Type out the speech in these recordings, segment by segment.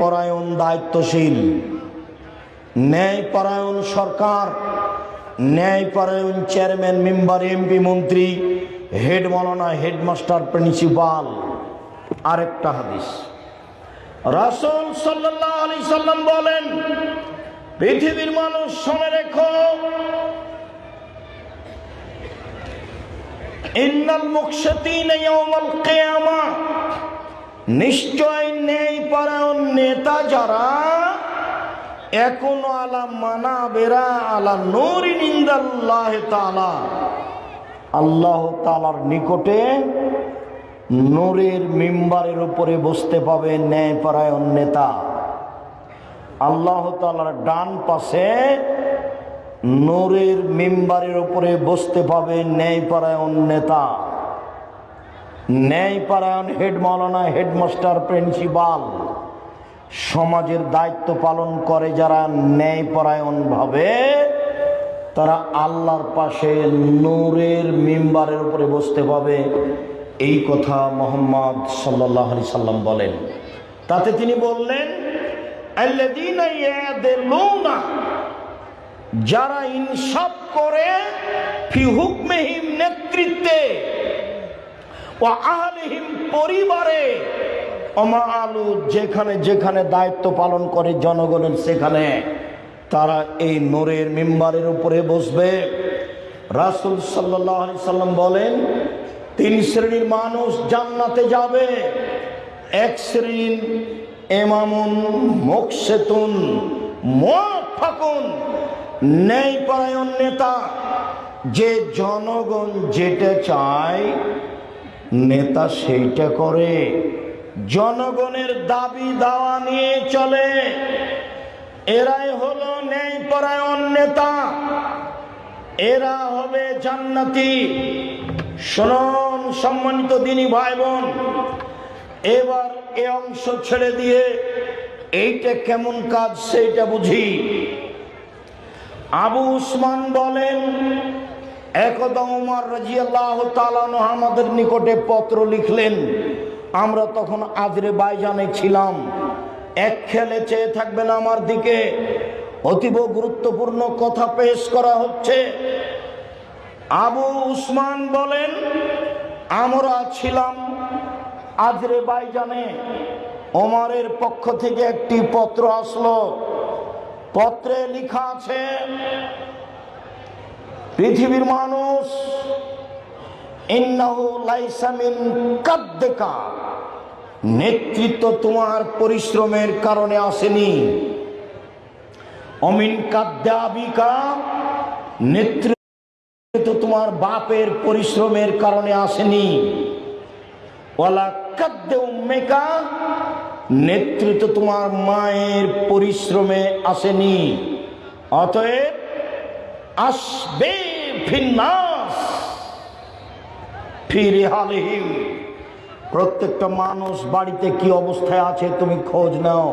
পরায়ণ দায়িত্বশীল। ন্যায়পরায়ণ সরকার, ন্যায়পরায়ণ চেয়ারম্যান, মেম্বার, এমপি, মন্ত্রী, হেড মৌলানা, হেডমাস্টার, প্রিন্সিপাল। আরেকটা হাদিস। রাসূল সাল্লাল্লাহু আলাইহি সাল্লাম বলেন, পৃথিবীর মানুষ শুনে রেখো, ইন্নাল মুকশাতিনা ইয়াউমাল কিয়ামা নিশ্চয় নেই পরায়ণ নেতা যারা এখনও আলা মানা বেরা আলা নূরি নিন্দাল্লাহ তালা আল্লাহ তালার নিকটে নূরের মিম্বারের উপরে বসতে পাবে ন্যায় পরায়ণ নেতা। আল্লাহ তালার ডান পাশে নূরের মেম্বারের উপরে বসতে পাবে ন্যায় ন্যায়পরায়ণ নেতা। ন্যায়পরায়ণ হেড মৌলানা হেডমাস্টার প্রিন্সিপাল। সমাজের দায়িত্ব পালন করে যারা ন্যায়পরায়ণভাবে তারা আল্লাহর পাশে নূরের মিম্বারের উপরে বসতে পাবে। এই কথা মোহাম্মদ সাল্লাহ আলি সাল্লাম বলেন। তাতে তিনি বললেন যারা ইনসাফ করে, ফি হুকমেহিম নেতৃত্বে পরিবারে। অমা আলু যেখানে যেখানে দায়িত্ব পালন করে জনগণের সেখানে, তারা এই নোরের মেম্বারের উপরে বসবে। রাসুল সাল্লাহ সাল্লাম বলেন, তিন শ্রেণির মানুষ জান্নাতে যাবে। এক শ্রেণির এমামুন মোকসেতুন মোয়াফাকুন ন্যায়পরায়ণ নেতা। যে জনগণ যেটা চায় নেতা সেইটা করে। জনগণের দাবি দাওয়া নিয়ে চলে। এরাই হলো ন্যায়পরায়ণ নেতা। এরা হবে জান্নাতি। শুনুন সম্মানিত দিনী ভাই বোন এবার এ অংশ ছেড়ে দিয়ে এইটা কেমন কাজ সেইটা বুঝি। আবু উসমান বলেন একদা উমার রাজিয়াল্লাহ তালানো আমাদের নিকটে পত্র লিখলেন, আমরা তখন আজরে বাইজানে ছিলাম। এক খেলে চেয়ে থাকবেন আমার দিকে। অতীব গুরুত্বপূর্ণ কথা পেশ করা হচ্ছে। আবু উসমান বলেন, আমরা ছিলাম আজরে বাইজানে ওমরের পক্ষ থেকে একটি পত্র আসলো। পত্রে লেখা আছে পৃথিবীর মানুষ মিন নেতৃত্ব তোমার পরিশ্রমের কারণে আসেনি। অমিন কাদ্যাবিকা নেতৃত্ব তোমার বাপের পরিশ্রমের কারণে আসেনি। উম্মেকা, নেতৃত্ব তোমার মায়ের পরিশ্রমে আসেনি। অতএব আসবে ফিরে হালহিম প্রত্যেকটা মানুষ বাড়িতে কি অবস্থায় আছে তুমি খোঁজ নাও।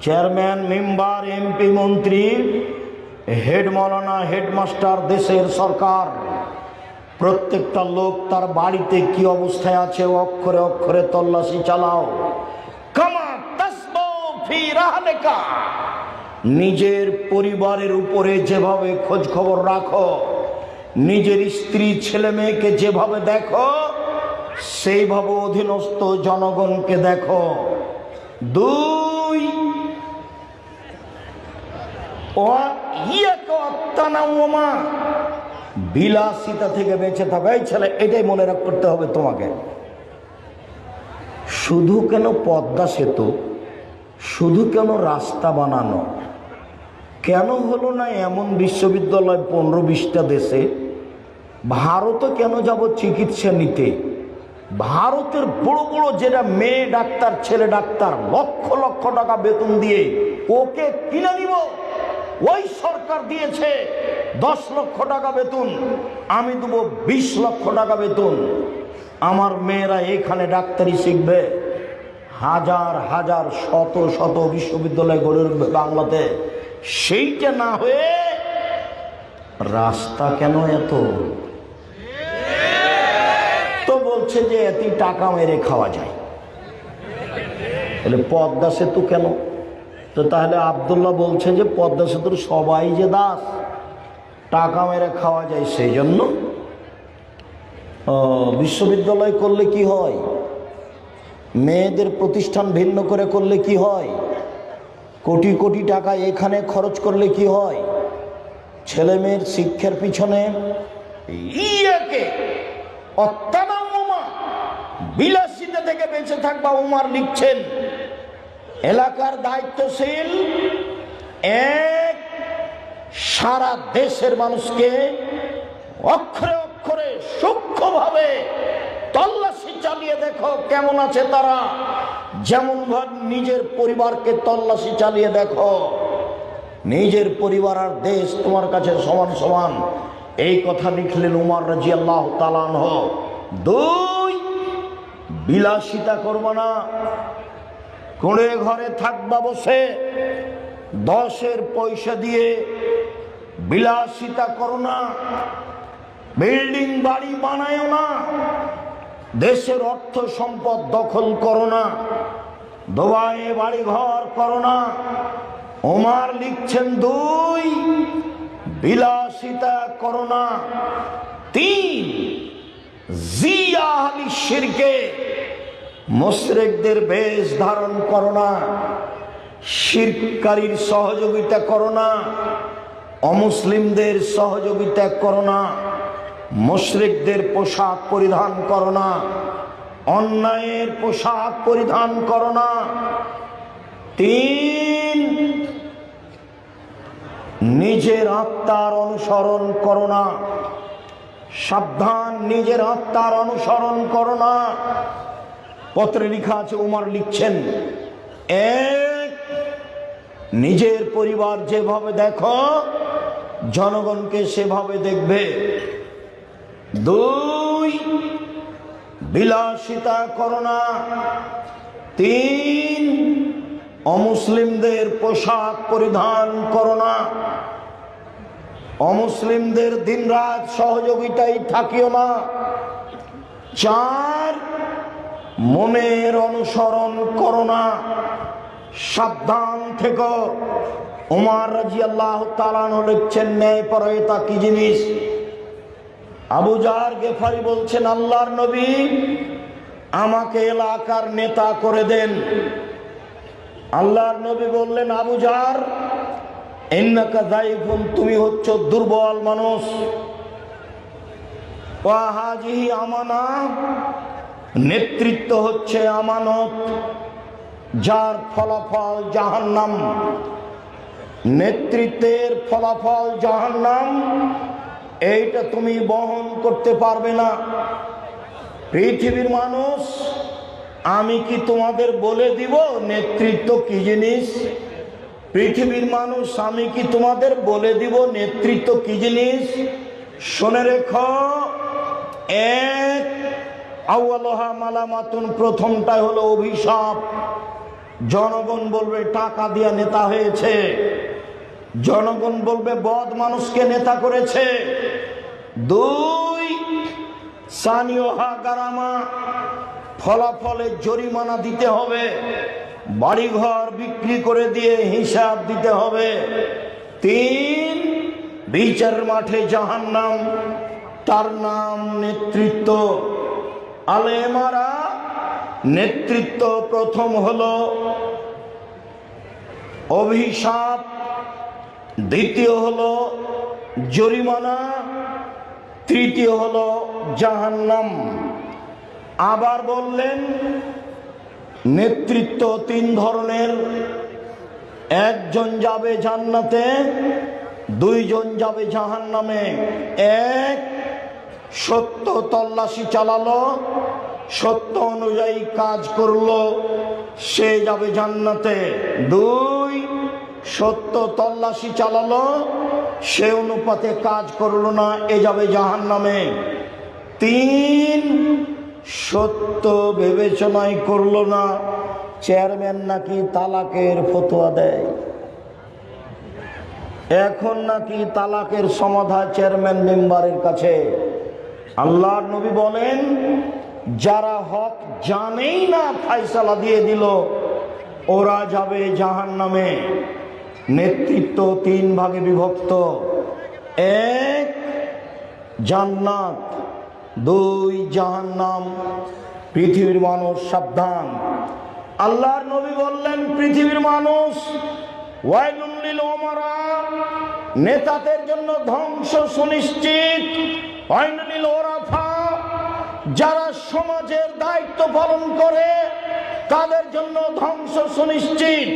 চেয়ারম্যান, মেম্বার, এমপি, মন্ত্রী, হেড হেডমাস্টার, দেশের সরকার, প্রত্যেকটা লোক তার বাড়িতে কি অবস্থায় আছে অক্ষরে অক্ষরে তল্লাশি চালাও। কামা তাসবু ফি রাহলিকা। নিজের পরিবারের উপরে যেভাবে খোঁজ খবর রাখো, নিজের স্ত্রী ছেলে মেয়েকে যেভাবে দেখো, সেইভাবে অধীনস্থ জনগণকে দেখো। দুই বিলাসিতা থেকে বেঁচে থাকা। এই ছেলে, এটাই মনে রাখ করতে হবে তোমাকে। শুধু কেন পদ্মা সেতু, শুধু কেন রাস্তা বানানো কেন হলো না এমন বিশ্ববিদ্যালয় পনেরো বিশটা দেশে? ভারতে কেন যাব চিকিৎসা নিতে? ভারতের বড় বড় যেটা মেয়ে ডাক্তার, ছেলে ডাক্তার, লক্ষ লক্ষ টাকা বেতন দিয়ে ওকে কিনে নিব। ওই সরকার দিয়েছে দশ লক্ষ টাকা বেতন, আমি দেবো বিশ লক্ষ টাকা বেতন। আমার মেয়েরা এখানে ডাক্তারি শিখবে। হাজার হাজার, শত শত বিশ্ববিদ্যালয় গড়ে উঠবে বাংলাতে। সেইটা না হয়ে রাস্তা কেন এত? তো বলছে যে এত টাকা মেরে খাওয়া যায়। তাহলে পদ্মা সেতু কেন? তো তাহলে আবদুল্লাহ বলছে যে পদ্মা সেতুর সবাই যে দাস, টাকা মেরে খাওয়া যায় সেই জন্য বিশ্ববিদ্যালয় করলে কি হয়? মেয়েদের প্রতিষ্ঠান ভিন্ন করে করলে কি হয়? কোটি কোটি টাকা এখানে খরচ করলে কি হয়? ছেলে মেয়ের শিক্ষার পিছনে বিলাসিতা থেকে বেঁচে থাকবা উমার লিখছেন। এলাকার দায়িত্বশীল এক সারা দেশের মানুষকে অক্ষরে অক্ষরে সূক্ষ্মভাবে তল্লাশি চালিয়ে দেখো কেমন আছে তারা। যেমন ভাব নিজের পরিবারকে তল্লাশি চালিয়ে দেখো, নিজের পরিবার আর দেশ তোমার কাছে সমান সমান। এই কথা লিখলেন উমার রাজি আল্লাহ তালান দুই, বিলাসিতা করব না। কোণে ঘরে থাকবা বসে, দশের পয়সা দিয়ে বিলাসিতা করো না। বিল্ডিং বাড়ি বানায় না। দেশের অর্থ সম্পদ দখল করো না। দোবাইয়ে বাড়ি ঘর করো না। ওমার লিখছেন দুই, বিলাসিতা করো না। তিন, জিয়া আহলি শিরকে মুশরিকদের বেশ ধারণ করো না। শিরকারীর সহযোগিতা করো না। অমুসলিমদের সহযোগিতা করো না। মুশরিকদের পোশাক পরিধান করো না। অন্যায়ের পোশাক পরিধান করো না। তিন, নিজের আত্মার অনুসরণ করো না। সাবধান, নিজের আত্মার অনুসরণ করো না। পত্রে লিখা আছে, উমার লিখছেন, এক, নিজের পরিবার যেভাবে দেখো, জনগণকে সেভাবে দেখবে। দুই বিলাসিতা করো না। তিন, অমুসলিমদের পোশাক পরিধান করো না। অমুসলিমদের দিনরাত সহযোগিতায় থাকিও না। চার, মনের অনুসরণ করো না। সাবধান থেকে। উমার রাজি আল্লাহ তালানো লিখছেন ন্যায় পরয়তা কি জিনিস? আবু জার গেফারি বলছেন, আল্লাহর নবী, আমাকে এলাকার নেতা করে দেন। আল্লাহর নবী বললেন, আবু জার এন্নাকা দাইফুন তুমি হচ্ছ দুর্বল মানুষ। ওয়াহাজিহি আমানা, নেতৃত্ব হচ্ছে আমানত, যার ফলাফল জাহান্নাম। নেতৃত্বের ফলাফল জাহান্নাম এইটা তুমি বহন করতে পারবে না। পৃথিবীর মানুষ, আমি কি তোমাদের বলে দিব নেতৃত্ব কি জিনিস? পৃথিবীর মানুষ, আমি কি তোমাদের বলে দিব নেতৃত্ব কি জিনিস? শুনে রেখ, এক আউ্লাহা মালামাতুন, প্রথমটাই হলো অভিশাপ। জনগণ বলবে, টাকা দিয়া নেতা হয়েছে। জনগণ বলবে, বদ মানুষকে নেতা করেছে। দুই সানিওহা গারামা ফলাফলে জরিমানা দিতে হবে, বাড়িঘর বিক্রি করে দিয়ে হিসাব দিতে হবে। তিন বিচার মাঠে জাহান্নাম, তার নাম নেতৃত্ব। আলেমারা নেতৃত্ব প্রথম হল অভিশাপ, দ্বিতীয় হল জরিমানা। তৃতীয় হলো জাহান্নাম। আবার বললেন, নেতৃত্ব তিন ধরনের। একজন যাবে জান্নাতে, দুইজন যাবে জাহান্নামে। এক, সত্য তল্লাশি চালালো, সত্য অনুযায়ী কাজ করল, সে যাবে জান্নাতে। দুই, সত্য তল্লাশি চালালো সে অনুপাতে কাজ করল না, এ যাবে জাহান্নামে। তিন, সত্য বিবেচনায় করল না, চেয়ারম্যান নাকি তালাকের ফতোয়া দেয়। এখন নাকি তালাকের সমাধান চেয়ারম্যান মেম্বারের কাছে। আল্লাহর নবী বলেন, যারা হক জানেই না ফাইসালা দিয়ে দিল, ওরা যাবে জাহান নামে নেতৃত্ব তিন ভাগে বিভক্ত। এক, জান্নাত, দুই, জাহান্নাম। পৃথিবীর মানুষ সাবধান। আল্লাহর নবী বললেন, পৃথিবীর মানুষ ওয়াইলুল লিল ওমারা নেতাদের জন্য ধ্বংস সুনিশ্চিত। ওয়াইলুল লিল ওরাফা যারা সমাজের দায়িত্ব পালন করে, তাদের জন্য ধ্বংস সুনিশ্চিত।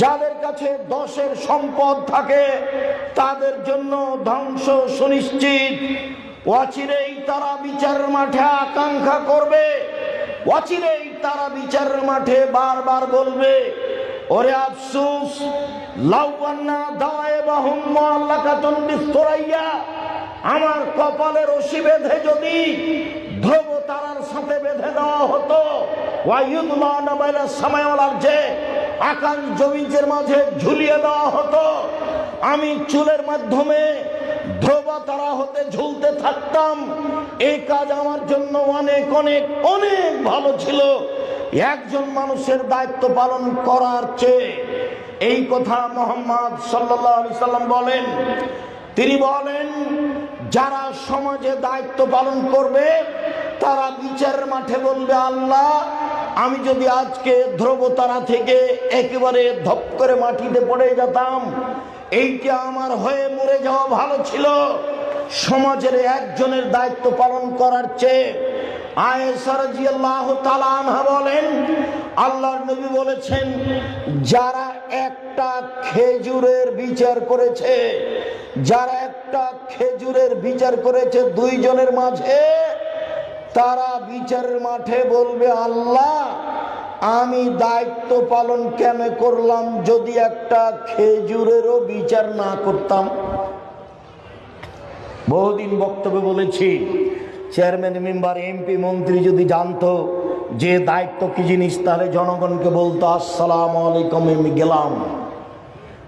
যাদের কাছে দশের সম্পদ থাকে, তাদের জন্য ধ্বংস সুনিশ্চিত। অচিরেই তারা বিচারের মাঠে আকাঙ্ক্ষা করবে। অচিরেই তারা বিচারের মাঠে বারবার বলবে, ওরে আফসুস লাউবান্না দাওয়ায়ে বাহুম মুআল্লাকাতুন বিস্তরাইয়া, আমার কপালে রশি বেঁধে যদি ধ্রুব তারার সাথে বেঁধে দেওয়া হতো যে আকাশ জমিজের মাঝে ঝুলিয়ে দেওয়া হতো, আমি চুলের মাধ্যমে ধ্রুব তারা হতে ঝুলতে থাকতাম। এই কাজ আমার জন্য অনেক অনেক অনেক ভালো ছিল। একজন মানুষের দায়িত্ব পালন করার চেয়ে এই কথা মোহাম্মদ আলাইহি সাল্লাম বলেন। তিনি বলেন, যারা সমাজে দায়িত্ব পালন করবে, তারা বিচারের মাঠে বলবে, আল্লাহ আমি যদি আজকে ধ্রুবতারা থেকে একেবারে ধপ করে মাটিতে পড়ে যেতাম, এইটা আমার হয়ে মরে যাওয়া ভালো ছিল। সমাজের একজনের দায়িত্ব পালন করার চেয়ে বলেন, আল্লাহর নবী বলেছেন, যারা একটা খেজুরের বিচার করেছে, যারা একটা খেজুরের বিচার করেছে দুইজনের মাঝে, তারা বিচারের মাঠে বলবে, আল্লাহ আমি দায়িত্ব পালন কেন করলাম যদি একটা খেজুরেরও বিচার না করতাম? বহুদিন বক্তব্য বলেছি, চেয়ারম্যান, মেম্বার, এমপি, মন্ত্রী যদি জানতো যে দায়িত্ব কি জিনিস, তাহলে জনগণকে বলতো, আসসালাম আলাইকুম, আমি গেলাম।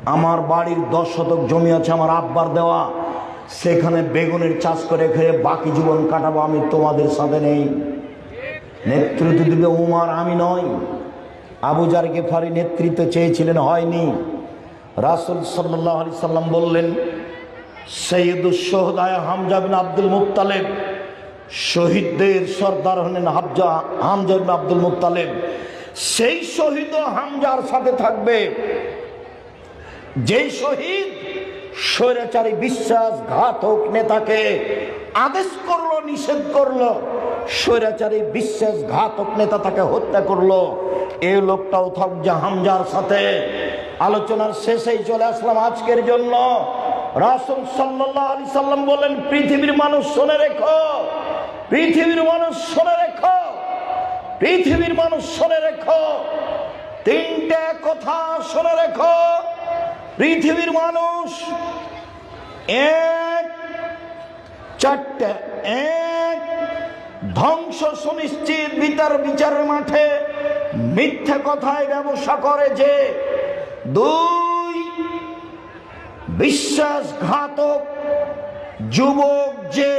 আমার বাড়ির দশ শতক জমি আছে, আমার আব্বার দেওয়া। সেখানে বেগুনের চাষ করে খেয়ে বাকি জীবন কাটাবো, আমি তোমাদের সাথে নেই। নেতৃত্ব দিবে উমার আমি নয় আবু জার গেফারি নেতৃত্ব চেয়েছিলেন, হয়নি। রাসুল সাল্লাহ আলি সাল্লাম বললেন সৈয়দুসোহদায় হামজা বিন আব্দুল মুক্তালেব শহীদদের সর্দার হলেন হামজা হামজা বিন আব্দুল মুক্তালেব সেই শহীদ হামজার সাথে থাকবে। যেই শহীদ স্বৈরাচারী বিশ্বাসঘাতক নেতাকে আদেশ করল, নিষেধ করল স্বৈরাচারী বিশ্বাসঘাতক নেতা তাকে হত্যা করল। এই লোকটাও থাকছে হামজার সাথে। আলোচনার শেষেই চলে আসলাম আজকের জন্য। রাসুল সাল্লাহ আলি সাল্লাম বলেন, পৃথিবীর মানুষ শুনে রেখো। পৃথিবীর মানুষ শুনে রেখো। পৃথিবীর মানুষ শুনে রেখো। তিনটে কথা শুনে রেখো। পৃথিবীর মানুষ এক, চারটে, এক ধ্বংস সুনিশ্চিত বিচার বিচারের মাঠে মিথ্যে কথায় ব্যবসা করে যে দুই বিশ্বাসঘাতক যুবক যে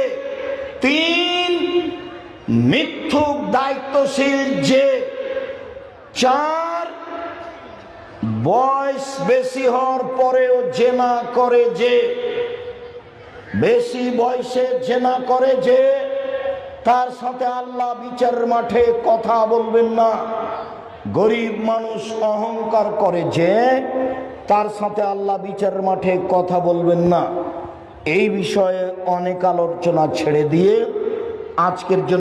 তিন মিথ্যুক দায়িত্বশীল যে চার বয়স বেশি হওয়ার পরেও জেনা করে যে, বেশি বয়সে জেনা করে যে তার সাথে আল্লাহ বিচার মাঠে কথা বলবেন না। গরিব মানুষ অহংকার করে যে তার সাথে আল্লাহ বিচার মাঠে কথা বলবেন না। এই বিষয়ে অনেক আলোচনা ছেড়ে দিয়ে আজকের জন্য